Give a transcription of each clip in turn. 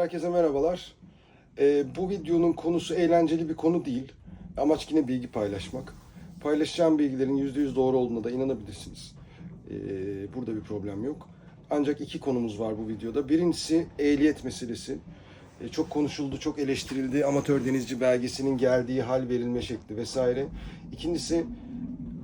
Herkese merhabalar. Ee, bu videonun konusu eğlenceli bir konu değil. Amaç yine bilgi paylaşmak. Paylaşacağım bilgilerin %100 doğru olduğuna da inanabilirsiniz. Ee, burada bir problem yok. Ancak iki konumuz var bu videoda. Birincisi ehliyet meselesi. Ee, çok konuşuldu, çok eleştirildi. Amatör denizci belgesinin geldiği hal verilme şekli vesaire. İkincisi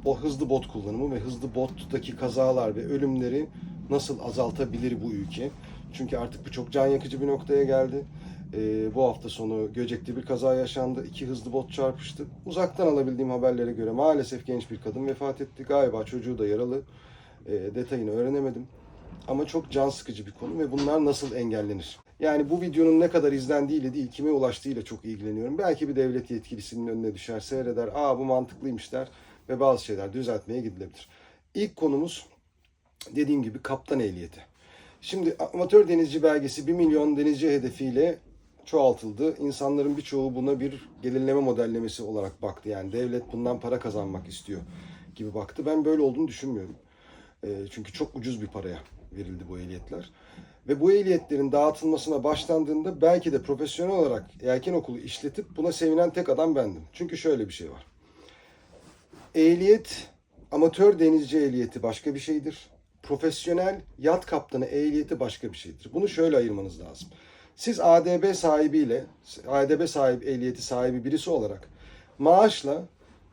o hızlı bot kullanımı ve hızlı bottaki kazalar ve ölümleri nasıl azaltabilir bu ülke? Çünkü artık bu çok can yakıcı bir noktaya geldi. Ee, bu hafta sonu Göcek'te bir kaza yaşandı. İki hızlı bot çarpıştı. Uzaktan alabildiğim haberlere göre maalesef genç bir kadın vefat etti. Galiba çocuğu da yaralı. Ee, detayını öğrenemedim. Ama çok can sıkıcı bir konu ve bunlar nasıl engellenir? Yani bu videonun ne kadar izlendiğiyle değil, kime ulaştığıyla çok ilgileniyorum. Belki bir devlet yetkilisinin önüne düşer, seyreder. Aa bu mantıklıymış der ve bazı şeyler düzeltmeye gidilebilir. İlk konumuz dediğim gibi kaptan ehliyeti. Şimdi amatör denizci belgesi 1 milyon denizci hedefiyle çoğaltıldı. İnsanların birçoğu buna bir gelirleme modellemesi olarak baktı. Yani devlet bundan para kazanmak istiyor gibi baktı. Ben böyle olduğunu düşünmüyorum. E, Çünkü çok ucuz bir paraya verildi bu ehliyetler. Ve bu ehliyetlerin dağıtılmasına başlandığında belki de profesyonel olarak yelken okulu işletip buna sevinen tek adam bendim. Çünkü şöyle bir şey var. Ehliyet, amatör denizci ehliyeti başka bir şeydir. Profesyonel yat kaptanı ehliyeti başka bir şeydir. Bunu şöyle ayırmanız lazım. Siz ADB sahibiyle, ADB sahibi ehliyeti sahibi birisi olarak maaşla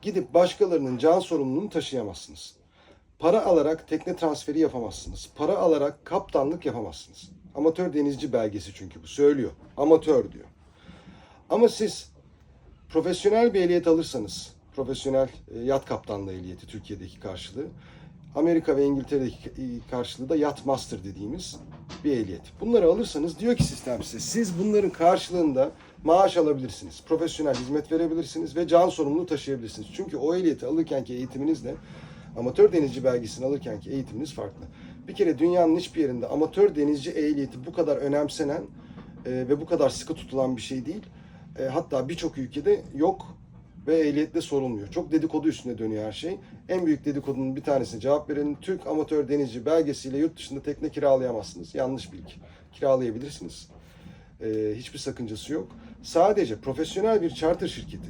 gidip başkalarının can sorumluluğunu taşıyamazsınız. Para alarak tekne transferi yapamazsınız. Para alarak kaptanlık yapamazsınız. Amatör denizci belgesi çünkü bu söylüyor. Amatör diyor. Ama siz profesyonel bir ehliyet alırsanız, profesyonel e, yat kaptanlığı ehliyeti Türkiye'deki karşılığı, Amerika ve İngiltere'deki karşılığı da yat master dediğimiz bir ehliyet. Bunları alırsanız diyor ki sistem size, siz bunların karşılığında maaş alabilirsiniz, profesyonel hizmet verebilirsiniz ve can sorumluluğu taşıyabilirsiniz. Çünkü o ehliyeti alırkenki eğitiminizle amatör denizci belgesini alırkenki eğitiminiz farklı. Bir kere dünyanın hiçbir yerinde amatör denizci ehliyeti bu kadar önemsenen e, ve bu kadar sıkı tutulan bir şey değil. E, hatta birçok ülkede yok ve ehliyetle sorulmuyor. Çok dedikodu üstüne dönüyor her şey. En büyük dedikodunun bir tanesine cevap verelim. Türk amatör denizci belgesiyle yurt dışında tekne kiralayamazsınız. Yanlış bilgi. Kiralayabilirsiniz. E, hiçbir sakıncası yok. Sadece profesyonel bir charter şirketi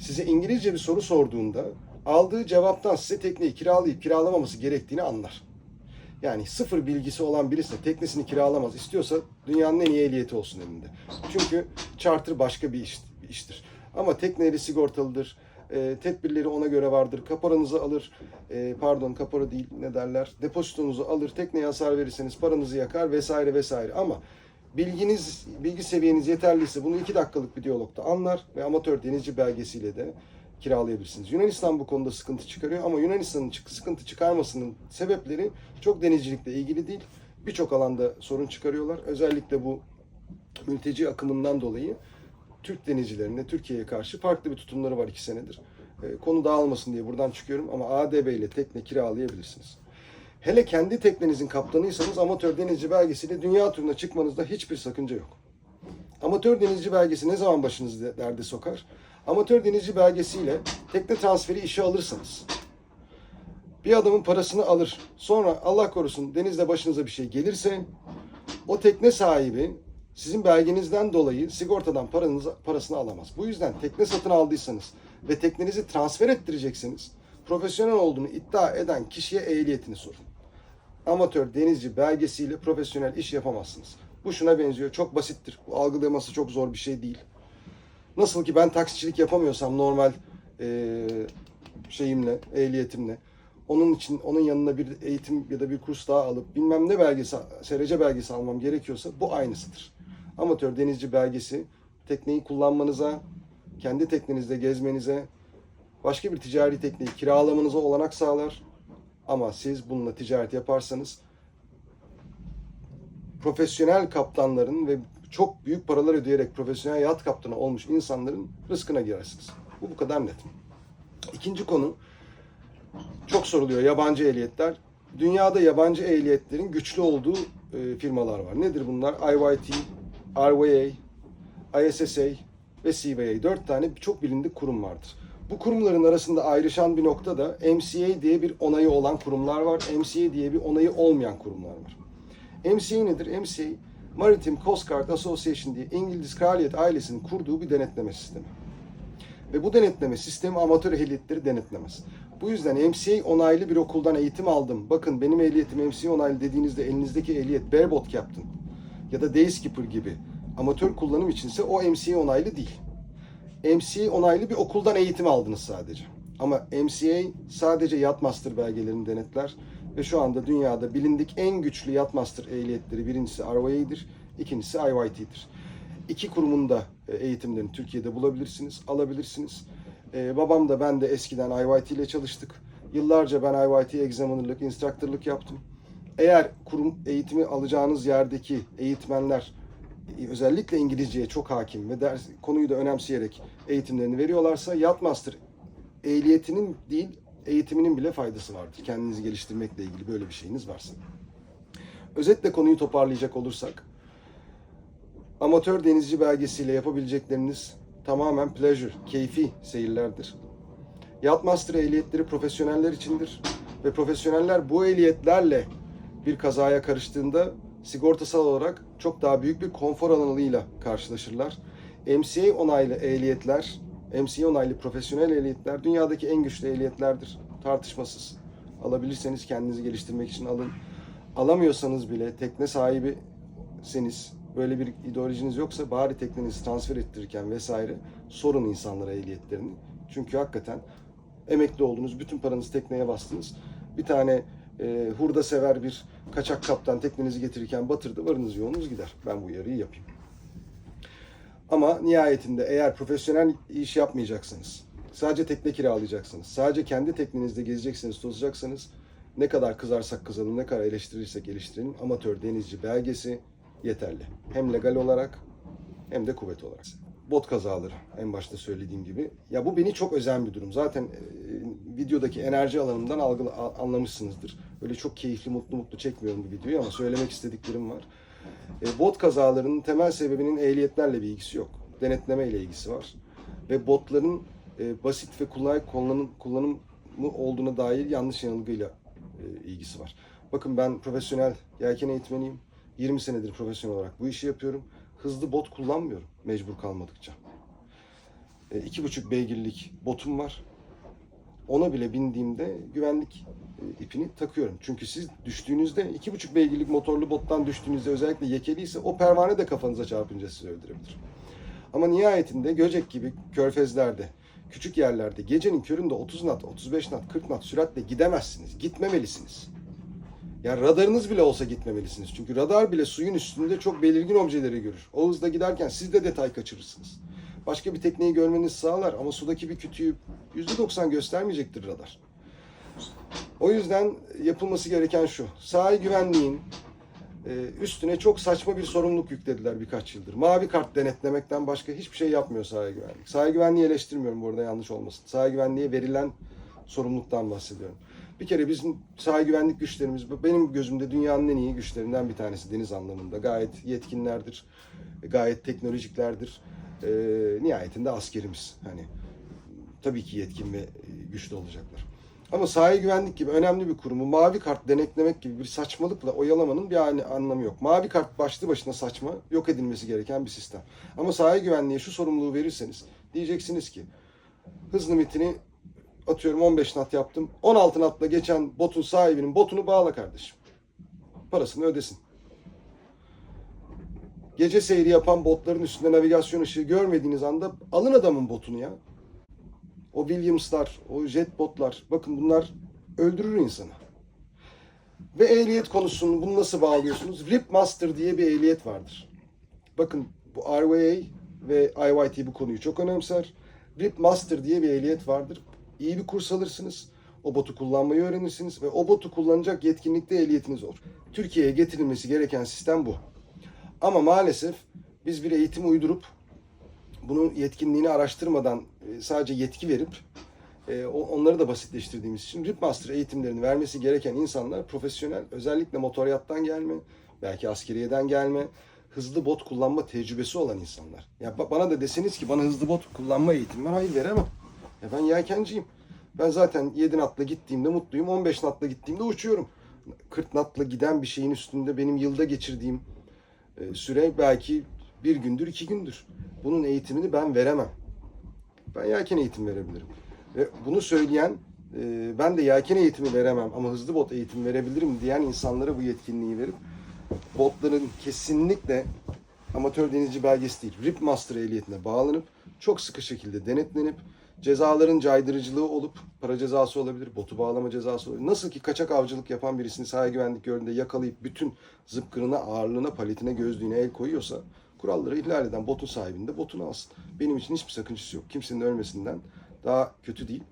size İngilizce bir soru sorduğunda aldığı cevaptan size tekneyi kiralayıp kiralamaması gerektiğini anlar. Yani sıfır bilgisi olan birisi de teknesini kiralamaz istiyorsa dünyanın en iyi ehliyeti olsun elinde. Çünkü charter başka bir, iş, bir iştir. Ama tekneleri sigortalıdır. E, tedbirleri ona göre vardır. Kaporanızı alır. E, pardon kapora değil ne derler. Depozitonuzu alır. Tekneye hasar verirseniz paranızı yakar vesaire vesaire. Ama bilginiz, bilgi seviyeniz yeterliyse bunu iki dakikalık bir diyalogda anlar ve amatör denizci belgesiyle de kiralayabilirsiniz. Yunanistan bu konuda sıkıntı çıkarıyor ama Yunanistan'ın sıkıntı çıkarmasının sebepleri çok denizcilikle ilgili değil. Birçok alanda sorun çıkarıyorlar. Özellikle bu mülteci akımından dolayı Türk denizcilerine Türkiye'ye karşı farklı bir tutumları var iki senedir. E, konu dağılmasın diye buradan çıkıyorum ama ADB ile tekne kiralayabilirsiniz. Hele kendi teknenizin kaptanıysanız amatör denizci belgesiyle dünya turuna çıkmanızda hiçbir sakınca yok. Amatör denizci belgesi ne zaman başınızı derde sokar? Amatör denizci belgesiyle tekne transferi işe alırsanız bir adamın parasını alır. Sonra Allah korusun denizde başınıza bir şey gelirse o tekne sahibi sizin belgenizden dolayı sigortadan paranızı, parasını alamaz. Bu yüzden tekne satın aldıysanız ve teknenizi transfer ettireceksiniz. Profesyonel olduğunu iddia eden kişiye ehliyetini sorun. Amatör denizci belgesiyle profesyonel iş yapamazsınız. Bu şuna benziyor. Çok basittir. Bu algılaması çok zor bir şey değil. Nasıl ki ben taksicilik yapamıyorsam normal eee, şeyimle, ehliyetimle onun için onun yanına bir eğitim ya da bir kurs daha alıp bilmem ne belgesi, SRC belgesi almam gerekiyorsa bu aynısıdır. Amatör denizci belgesi tekneyi kullanmanıza, kendi teknenizde gezmenize, başka bir ticari tekneyi kiralamanıza olanak sağlar. Ama siz bununla ticaret yaparsanız profesyonel kaptanların ve çok büyük paralar ödeyerek profesyonel yat kaptanı olmuş insanların rızkına girersiniz. Bu bu kadar net. İkinci konu çok soruluyor yabancı ehliyetler. Dünyada yabancı ehliyetlerin güçlü olduğu e, firmalar var. Nedir bunlar? IYT, RVA, ISSA ve CVA. Dört tane çok bilindik kurum vardır. Bu kurumların arasında ayrışan bir nokta da MCA diye bir onayı olan kurumlar var. MCA diye bir onayı olmayan kurumlar var. MCA nedir? MCA Maritime Coast Guard Association diye İngiliz kraliyet ailesinin kurduğu bir denetleme sistemi. Ve bu denetleme sistemi amatör ehliyetleri denetlemez. Bu yüzden MCA onaylı bir okuldan eğitim aldım. Bakın benim ehliyetim MCA onaylı dediğinizde elinizdeki ehliyet bareboat captain ya da day skipper gibi amatör kullanım içinse o MCA onaylı değil. MCA onaylı bir okuldan eğitim aldınız sadece. Ama MCA sadece Yacht Master belgelerini denetler ve şu anda dünyada bilindik en güçlü Yacht Master ehliyetleri birincisi RYA'dir, ikincisi IYT'dir. İki kurumun da e, eğitimlerini Türkiye'de bulabilirsiniz, alabilirsiniz. Ee, babam da ben de eskiden IYT ile çalıştık. Yıllarca ben IYT examiner'lık, instructor'lık yaptım. Eğer kurum eğitimi alacağınız yerdeki eğitmenler e, özellikle İngilizceye çok hakim ve ders, konuyu da önemseyerek eğitimlerini veriyorlarsa Yacht Master ehliyetinin değil eğitiminin bile faydası vardır. Kendinizi geliştirmekle ilgili böyle bir şeyiniz varsa. Özetle konuyu toparlayacak olursak amatör denizci belgesiyle yapabilecekleriniz tamamen pleasure, keyfi seyirlerdir. Yacht Master ehliyetleri profesyoneller içindir ve profesyoneller bu ehliyetlerle bir kazaya karıştığında sigortasal olarak çok daha büyük bir konfor alanıyla karşılaşırlar. MCA onaylı ehliyetler, MCA onaylı profesyonel ehliyetler dünyadaki en güçlü ehliyetlerdir. Tartışmasız. Alabilirseniz kendinizi geliştirmek için alın. Alamıyorsanız bile tekne sahibiseniz, böyle bir ideolojiniz yoksa bari teknenizi transfer ettirirken vesaire sorun insanlara ehliyetlerini. Çünkü hakikaten emekli oldunuz, bütün paranızı tekneye bastınız. Bir tane e, hurda sever bir kaçak kaptan teknenizi getirirken batırdı, varınız yoğunuz gider. Ben bu uyarıyı yapayım. Ama nihayetinde eğer profesyonel iş yapmayacaksanız, sadece tekne kiralayacaksınız, sadece kendi teknenizde gezeceksiniz, tozacaksanız ne kadar kızarsak kızalım, ne kadar eleştirirsek eleştirelim amatör denizci belgesi yeterli. Hem legal olarak hem de kuvvet olarak. Bot kazaları en başta söylediğim gibi. Ya bu beni çok özen bir durum. Zaten e, videodaki enerji alanımdan algıla, a- anlamışsınızdır. Öyle çok keyifli, mutlu mutlu çekmiyorum bu videoyu ama söylemek istediklerim var. E, bot kazalarının temel sebebinin ehliyetlerle bir ilgisi yok. Denetleme ile ilgisi var. Ve botların e, basit ve kolay kullanım, kullanımı olduğuna dair yanlış yanılgıyla e, ilgisi var. Bakın ben profesyonel yelken eğitmeniyim. 20 senedir profesyonel olarak bu işi yapıyorum. Hızlı bot kullanmıyorum mecbur kalmadıkça. E, iki buçuk beygirlik botum var. Ona bile bindiğimde güvenlik e, ipini takıyorum. Çünkü siz düştüğünüzde iki buçuk beygirlik motorlu bottan düştüğünüzde özellikle yekeliyse o pervane de kafanıza çarpınca sizi öldürebilir. Ama nihayetinde Göcek gibi körfezlerde, küçük yerlerde gecenin köründe 30 knot, 35 knot, 40 knot süratle gidemezsiniz. Gitmemelisiniz. Yani radarınız bile olsa gitmemelisiniz. Çünkü radar bile suyun üstünde çok belirgin objeleri görür. O hızda giderken siz de detay kaçırırsınız. Başka bir tekneyi görmenizi sağlar ama sudaki bir kütüğü %90 göstermeyecektir radar. O yüzden yapılması gereken şu. Sahil güvenliğin e, üstüne çok saçma bir sorumluluk yüklediler birkaç yıldır. Mavi kart denetlemekten başka hiçbir şey yapmıyor sahil güvenlik. Sahil güvenliği eleştirmiyorum bu arada yanlış olmasın. Sahil güvenliğe verilen sorumluluktan bahsediyorum. Bir kere bizim sahil güvenlik güçlerimiz benim gözümde dünyanın en iyi güçlerinden bir tanesi deniz anlamında. Gayet yetkinlerdir, gayet teknolojiklerdir. E, nihayetinde askerimiz. Hani tabii ki yetkin ve güçlü olacaklar. Ama sahil güvenlik gibi önemli bir kurumu mavi kart denetlemek gibi bir saçmalıkla oyalamanın bir anlamı yok. Mavi kart başlı başına saçma, yok edilmesi gereken bir sistem. Ama sahil güvenliğe şu sorumluluğu verirseniz diyeceksiniz ki hız limitini atıyorum 15 knot yaptım. 16 knotla geçen botun sahibinin botunu bağla kardeşim. Parasını ödesin. Gece seyri yapan botların üstünde navigasyon ışığı görmediğiniz anda alın adamın botunu ya. O Williams'lar, o jet botlar, bakın bunlar öldürür insanı. Ve ehliyet konusunu bunu nasıl bağlıyorsunuz? Rip Master diye bir ehliyet vardır. Bakın bu RVA ve IYT bu konuyu çok önemser. Rip Master diye bir ehliyet vardır. İyi bir kurs alırsınız. O botu kullanmayı öğrenirsiniz ve o botu kullanacak yetkinlikte ehliyetiniz olur. Türkiye'ye getirilmesi gereken sistem bu. Ama maalesef biz bir eğitim uydurup bunun yetkinliğini araştırmadan e, sadece yetki verip e, onları da basitleştirdiğimiz için Ripmaster eğitimlerini vermesi gereken insanlar profesyonel, özellikle motoryattan gelme, belki askeriyeden gelme, hızlı bot kullanma tecrübesi olan insanlar. Ya ba- bana da deseniz ki bana hızlı bot kullanma eğitimi var, hayır veremem. Ya ben yelkenciyim. Ben zaten 7 natla gittiğimde mutluyum, 15 natla gittiğimde uçuyorum. 40 natla giden bir şeyin üstünde benim yılda geçirdiğim E, süre belki bir gündür, iki gündür. Bunun eğitimini ben veremem. Ben yelken eğitimi verebilirim. Ve bunu söyleyen, e, ben de yelken eğitimi veremem ama hızlı bot eğitimi verebilirim diyen insanlara bu yetkinliği verip botların kesinlikle amatör denizci belgesi değil, RIP Master ehliyetine bağlanıp çok sıkı şekilde denetlenip cezaların caydırıcılığı olup para cezası olabilir, botu bağlama cezası olabilir. Nasıl ki kaçak avcılık yapan birisini sahaya güvenlik gördüğünde yakalayıp bütün zıpkırına, ağırlığına, paletine, gözlüğüne el koyuyorsa kuralları ihlal eden botun sahibini de botunu alsın. Benim için hiçbir sakıncası yok. Kimsenin ölmesinden daha kötü değil.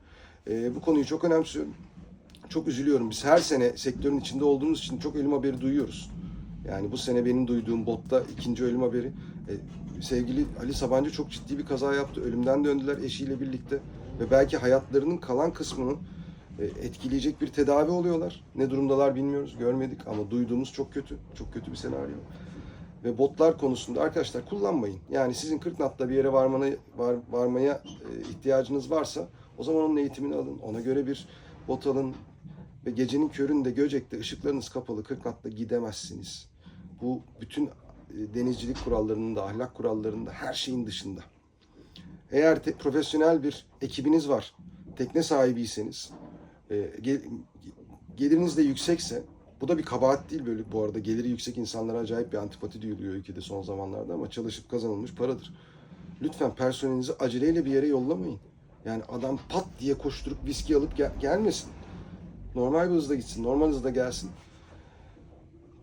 Ee, bu konuyu çok önemsiyorum. Çok üzülüyorum. Biz her sene sektörün içinde olduğumuz için çok ölüm haberi duyuyoruz. Yani bu sene benim duyduğum botta ikinci ölüm haberi. Ee, sevgili Ali Sabancı çok ciddi bir kaza yaptı. Ölümden döndüler eşiyle birlikte. Ve belki hayatlarının kalan kısmını e, etkileyecek bir tedavi oluyorlar. Ne durumdalar bilmiyoruz, görmedik ama duyduğumuz çok kötü. Çok kötü bir senaryo. Ve botlar konusunda arkadaşlar kullanmayın. Yani sizin 40 natta bir yere varmana, var, varmaya e, ihtiyacınız varsa o zaman onun eğitimini alın. Ona göre bir bot alın. Ve gecenin köründe Göcek'te ışıklarınız kapalı 40 natta gidemezsiniz. Bu bütün denizcilik kurallarının da ahlak kurallarının da her şeyin dışında. Eğer te- profesyonel bir ekibiniz var, tekne sahibiyseniz, e, gel- geliriniz de yüksekse, bu da bir kabahat değil böyle bu arada geliri yüksek insanlara acayip bir antipati duyuluyor ülkede son zamanlarda ama çalışıp kazanılmış paradır. Lütfen personelinizi aceleyle bir yere yollamayın. Yani adam pat diye koşturup viski alıp gel- gelmesin. Normal bir hızda gitsin, normal hızda gelsin.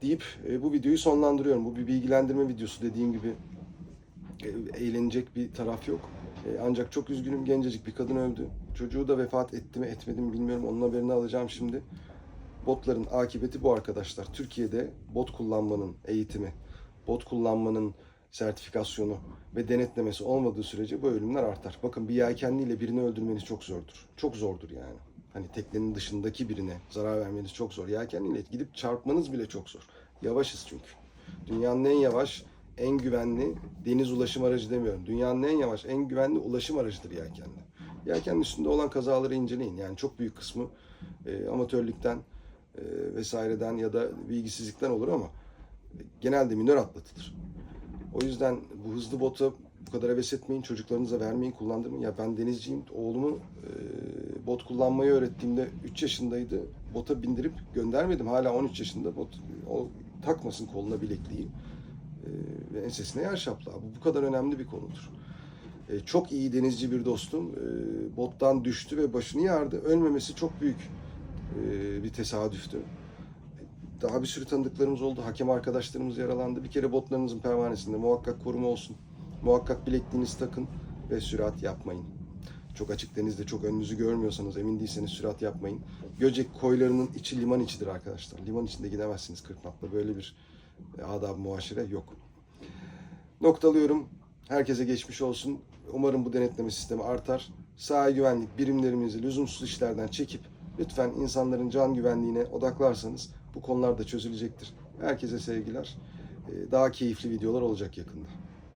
Deyip e, bu videoyu sonlandırıyorum. Bu bir bilgilendirme videosu dediğim gibi e, eğlenecek bir taraf yok. E, ancak çok üzgünüm gencecik bir kadın öldü. Çocuğu da vefat etti mi etmedi mi bilmiyorum. Onun haberini alacağım şimdi. Botların akıbeti bu arkadaşlar. Türkiye'de bot kullanmanın eğitimi, bot kullanmanın sertifikasyonu ve denetlemesi olmadığı sürece bu ölümler artar. Bakın bir yelkenliyle birini öldürmeniz çok zordur. Çok zordur yani. Hani teknenin dışındaki birine zarar vermeniz çok zor. Yelkenliyle gidip çarpmanız bile çok zor. Yavaşız çünkü. Dünyanın en yavaş, en güvenli deniz ulaşım aracı demiyorum. Dünyanın en yavaş, en güvenli ulaşım aracıdır yelkenli. Yelkenin üstünde olan kazaları inceleyin. Yani çok büyük kısmı e, amatörlükten e, vesaireden ya da bilgisizlikten olur ama genelde minör atlatılır. O yüzden bu hızlı bota bu kadar heves etmeyin, çocuklarınıza vermeyin, kullandırmayın. Ya ben denizciyim, oğlumu e, bot kullanmayı öğrettiğimde 3 yaşındaydı. Bota bindirip göndermedim. Hala 13 yaşında bot o takmasın koluna bilekliği e, ve ensesine yer şapla. Bu bu kadar önemli bir konudur. E, çok iyi denizci bir dostum e, bottan düştü ve başını yardı. Ölmemesi çok büyük e, bir tesadüftü. Daha bir sürü tanıdıklarımız oldu. Hakem arkadaşlarımız yaralandı. Bir kere botlarınızın pervanesinde muhakkak koruma olsun. Muhakkak bilekliğinizi takın ve sürat yapmayın. Çok açık denizde çok önünüzü görmüyorsanız, emin değilseniz sürat yapmayın. Göcek koylarının içi liman içidir arkadaşlar. Liman içinde gidemezsiniz 40 knotla. Böyle bir e, adab muaşire yok. Noktalıyorum. Herkese geçmiş olsun. Umarım bu denetleme sistemi artar. Sahil güvenlik birimlerimizi lüzumsuz işlerden çekip lütfen insanların can güvenliğine odaklarsanız bu konular da çözülecektir. Herkese sevgiler. Ee, Daha keyifli videolar olacak yakında.